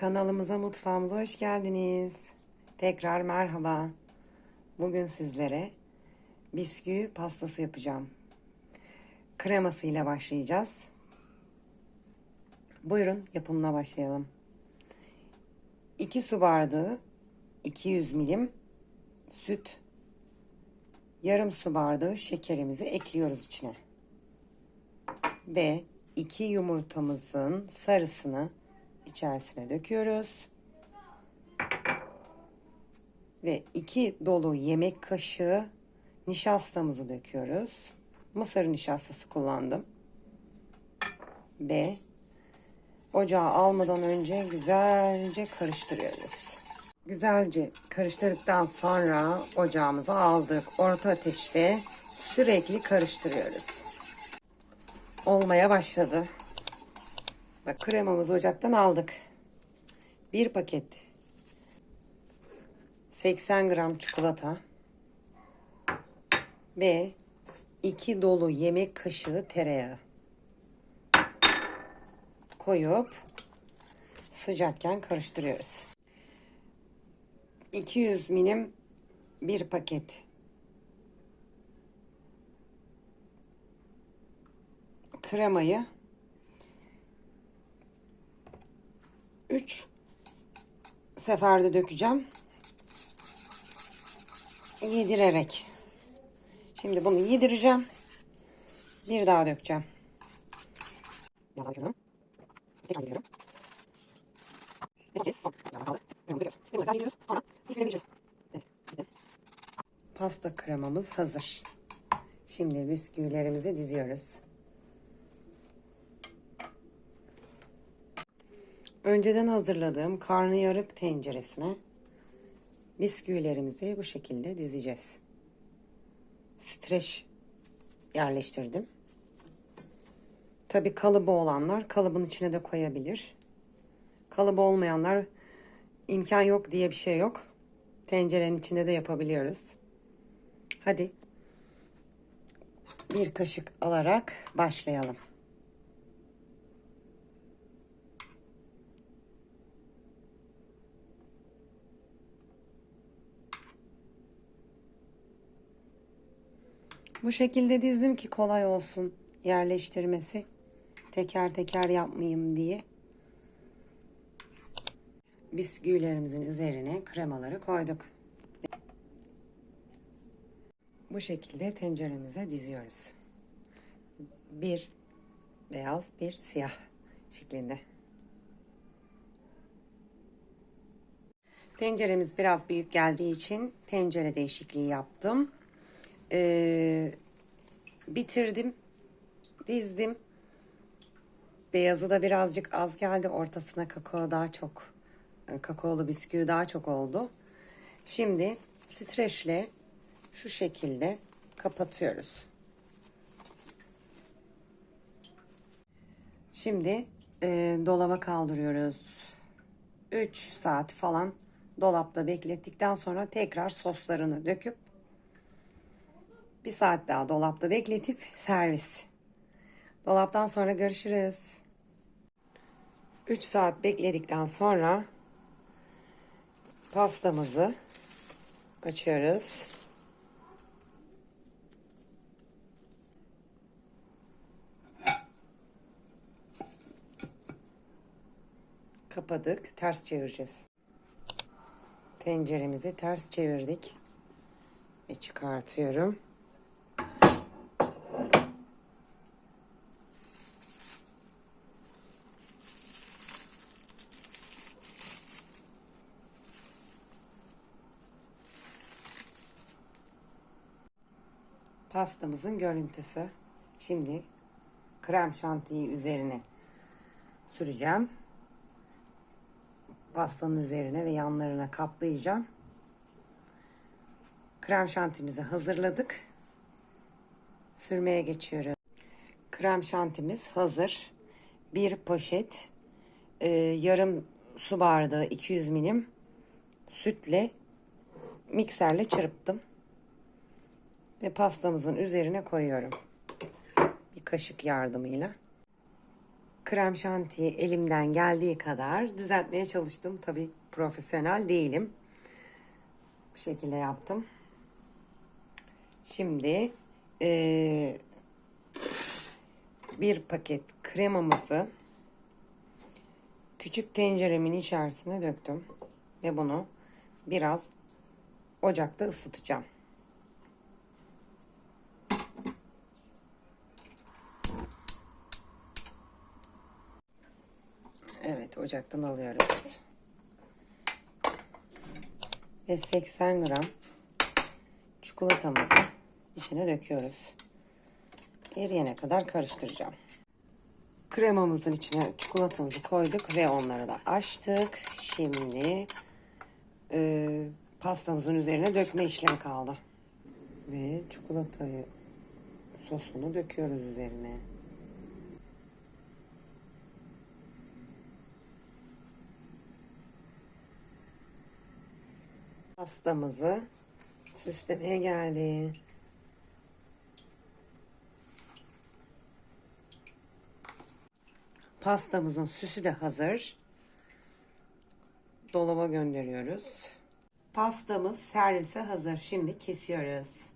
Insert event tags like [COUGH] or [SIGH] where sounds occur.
Kanalımıza, mutfağımıza hoş geldiniz. Tekrar merhaba. Bugün sizlere bisküvi pastası yapacağım. Kremasıyla başlayacağız. Buyurun yapımına başlayalım. 2 su bardağı 200 milim süt, yarım su bardağı şekerimizi ekliyoruz içine. Ve 2 yumurtamızın sarısını içerisine döküyoruz. Ve 2 dolu yemek kaşığı nişastamızı döküyoruz. Mısır nişastası kullandım. Ve ocağa almadan önce güzelce karıştırıyoruz. Güzelce karıştırdıktan sonra ocağımıza aldık. Orta ateşte sürekli karıştırıyoruz. Olmaya başladı. Bak kremamızı ocaktan aldık. Bir paket 80 gram çikolata ve 2 dolu yemek kaşığı tereyağı koyup sıcakken karıştırıyoruz. 200 milim bir paket kremayı 3 seferde dökeceğim. Yedirerek. Şimdi bunu yedireceğim. Bir daha dökeceğim. Biraz daha. Tekrar yediriyorum. Ve kes. Son. Biraz daha kaldı. Güzel yediriyoruz. Sonra. Bitti. Pasta kremamız hazır. Şimdi bisküvilerimizi diziyoruz. Önceden hazırladığım karnıyarık tenceresine bisküvilerimizi bu şekilde dizeceğiz. Streç yerleştirdim. Tabi kalıbı olanlar kalıbın içine de koyabilir. Kalıbı olmayanlar imkan yok diye bir şey yok. Tencerenin içinde de yapabiliyoruz. Hadi bir kaşık alarak başlayalım. Bu şekilde dizdim ki kolay olsun yerleştirmesi. Teker teker yapmayayım diye. Bisküvilerimizin üzerine kremaları koyduk. Bu şekilde tenceremize diziyoruz. Bir beyaz, bir siyah şeklinde. Tenceremiz biraz büyük geldiği için tencere değişikliği yaptım. Ee, bitirdim. Dizdim. Beyazı da birazcık az geldi. Ortasına kakao daha çok e, kakaolu bisküvi daha çok oldu. Şimdi streçle şu şekilde kapatıyoruz. Şimdi e, dolaba kaldırıyoruz. 3 saat falan dolapta beklettikten sonra tekrar soslarını döküp bir saat daha dolapta bekletip [LAUGHS] servis. Dolaptan sonra görüşürüz. 3 saat bekledikten sonra pastamızı açıyoruz. Kapadık. Ters çevireceğiz. Tenceremizi ters çevirdik. Ve çıkartıyorum. Pastamızın görüntüsü. Şimdi krem şantiyi üzerine süreceğim. Pastanın üzerine ve yanlarına kaplayacağım. Krem şantimizi hazırladık. Sürmeye geçiyoruz. Krem şantimiz hazır. Bir poşet e, yarım su bardağı 200 milim sütle mikserle çırptım ve pastamızın üzerine koyuyorum. Bir kaşık yardımıyla. krem şantiyi elimden geldiği kadar düzeltmeye çalıştım. Tabii profesyonel değilim. Bu şekilde yaptım. Şimdi eee, bir paket kremamızı küçük tenceremin içerisine döktüm. Ve bunu biraz ocakta ısıtacağım. Evet ocaktan alıyoruz. Ve 80 gram çikolatamızı içine döküyoruz. Eriyene kadar karıştıracağım. Kremamızın içine çikolatamızı koyduk ve onları da açtık. Şimdi e, pastamızın üzerine dökme işlemi kaldı. Ve çikolatayı sosunu döküyoruz üzerine. Pastamızı süslemeye geldi. Pastamızın süsü de hazır. Dolaba gönderiyoruz. Pastamız servise hazır. Şimdi kesiyoruz.